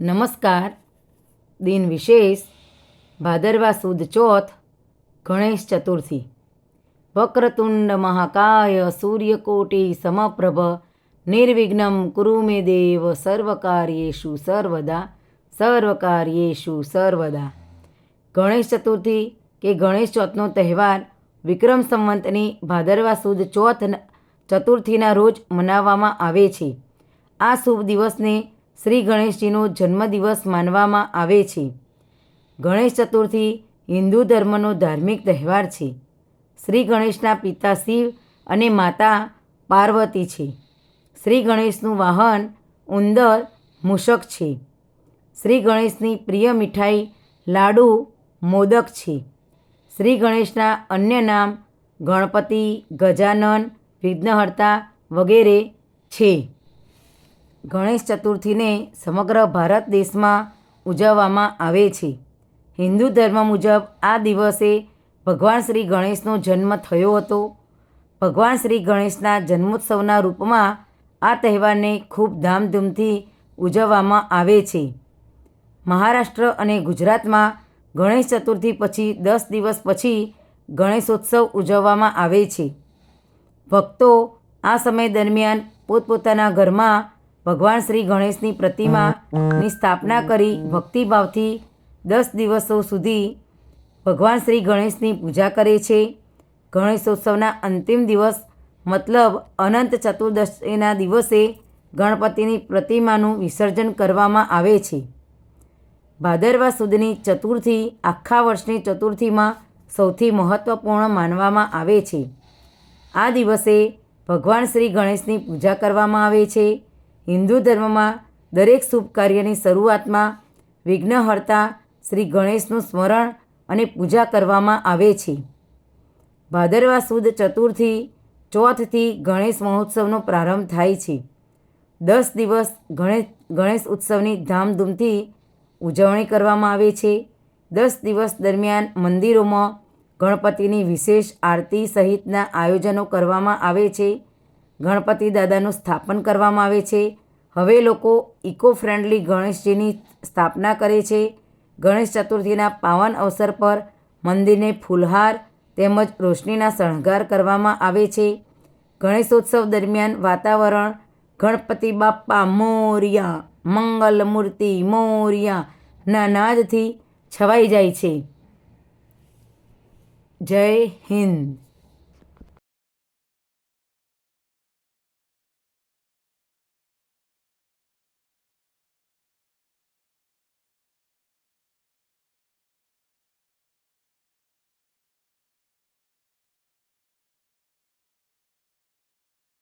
નમસ્કાર. દિન વિશેષ, ભાદરવા સુદ ચોથ, ગણેશ ચતુર્થી. વક્રતુંડ મહાકાય સૂર્યકોટી સમપ્રભ, નિર્વિઘ્નમ કુરુ મે દેવ સર્વકાર્યેશુ સર્વદા સર્વકાર્યેશુ સર્વદા. ગણેશ ચતુર્થી કે ગણેશ ચોથનો તહેવાર વિક્રમ સંવંતની ભાદરવા સુદ ચોથ ચતુર્થીના રોજ મનાવવામાં આવે છે. આ શુભ દિવસને શ્રી ગણેશજીનો જન્મદિવસ માનવામાં આવે છે. ગણેશ ચતુર્થી હિન્દુ ધર્મનો ધાર્મિક તહેવાર છે. શ્રી ગણેશના પિતા શિવ અને માતા પાર્વતી છે. શ્રી ગણેશનું વાહન ઉંદર મૂષક છે. શ્રી ગણેશની પ્રિય મીઠાઈ લાડુ મોદક છે. શ્રી ગણેશના અન્ય નામ ગણપતિ, ગજાનન, વિઘ્નહર્તા વગેરે છે. ગણેશ ચતુર્થીને સમગ્ર ભારત દેશમાં ઉજવવામાં આવે છે. હિન્દુ ધર્મ મુજબ આ દિવસે ભગવાન શ્રી ગણેશનો જન્મ થયો હતો. ભગવાન શ્રી ગણેશના જન્મોત્સવના રૂપમાં આ તહેવારને ખૂબ ધામધૂમથી ઉજવવામાં આવે છે. મહારાષ્ટ્ર અને ગુજરાતમાં ગણેશ ચતુર્થી પછી દસ દિવસ પછી ગણેશોત્સવ ઉજવવામાં આવે છે. ભક્તો આ સમય દરમિયાન પોતપોતાના ઘરમાં ભગવાન શ્રી ગણેશની પ્રતિમાની સ્થાપના કરી ભક્તિભાવથી દસ દિવસો સુધી ભગવાન શ્રી ગણેશની પૂજા કરે છે. ગણેશોત્સવના અંતિમ દિવસ, મતલબ અનંત ચતુર્દશીના દિવસે ગણપતિની પ્રતિમાનું વિસર્જન કરવામાં આવે છે. ભાદરવા સુદની ચતુર્થી આખા વર્ષની ચતુર્થીમાં સૌથી મહત્ત્વપૂર્ણ માનવામાં આવે છે. આ દિવસે ભગવાન શ્રી ગણેશની પૂજા કરવામાં આવે છે. હિન્દુ ધર્મમાં દરેક શુભ કાર્યની શરૂઆતમાં વિઘ્નહર્તા શ્રી ગણેશનું સ્મરણ અને પૂજા કરવામાં આવે છે. ભાદરવા સુદ ચતુર્થી, ચોથથી ગણેશ મહોત્સવનો પ્રારંભ થાય છે. દસ દિવસ ગણેશ ગણેશ ઉત્સવની ધામધૂમથી ઉજવણી કરવામાં આવે છે. દસ દિવસ દરમિયાન મંદિરોમાં ગણપતિની વિશેષ આરતી સહિતના આયોજનો કરવામાં આવે છે. ગણપતિ દાદાનું સ્થાપન કરવામાં આવે છે. હવે લોકો ઇકો ફ્રેન્ડલી ગણેશજીની સ્થાપના કરે છે. ગણેશ ચતુર્થીના પાવન અવસર પર મંદિરને ફૂલહાર તેમજ રોશનીના શણગાર કરવામાં આવે છે. ગણેશોત્સવ દરમિયાન વાતાવરણ, ગણપતિ બાપ્પા મોરિયા, મંગલ મૂર્તિ મોરિયા ના નાદથી છવાઈ જાય છે. જય હિન્દ.